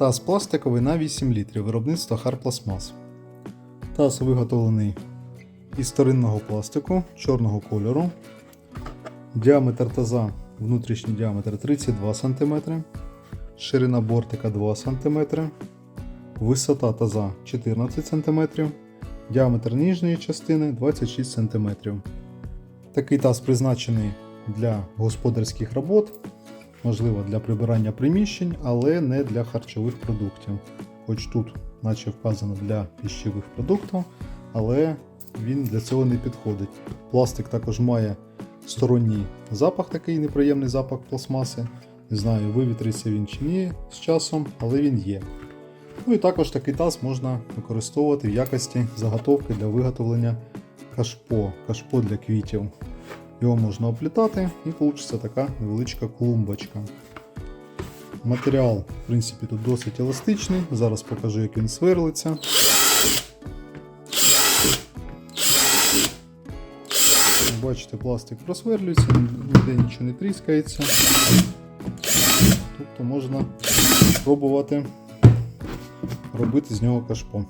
Таз пластиковий на 8 літрів виробництва Харпластмас. Таз виготовлений із старинного пластику чорного кольору. Діаметр таза, внутрішній діаметр 32 см, ширина бортика 2 см, висота таза 14 см, діаметр нижньої частини 26 см. Такий таз призначений для господарських робот, можливо для прибирання приміщень, але не для харчових продуктів. Хоч тут, наче вказано для пищевих продуктів, але він для цього не підходить. Пластик також має сторонній запах, такий неприємний запах пластмаси. Не знаю, вивітриться він чи ні з часом, але він є. Ну і також такий таз можна використовувати в якості заготовки для виготовлення кашпо, кашпо для квітів. Його можна оплітати і вийде така невеличка клумбочка. Матеріал, в принципі, тут досить еластичний. Зараз покажу, як він сверлиться. Бачите, пластик просверлюється, ніде нічого не тріскається. Тобто можна спробувати робити з нього кашпо.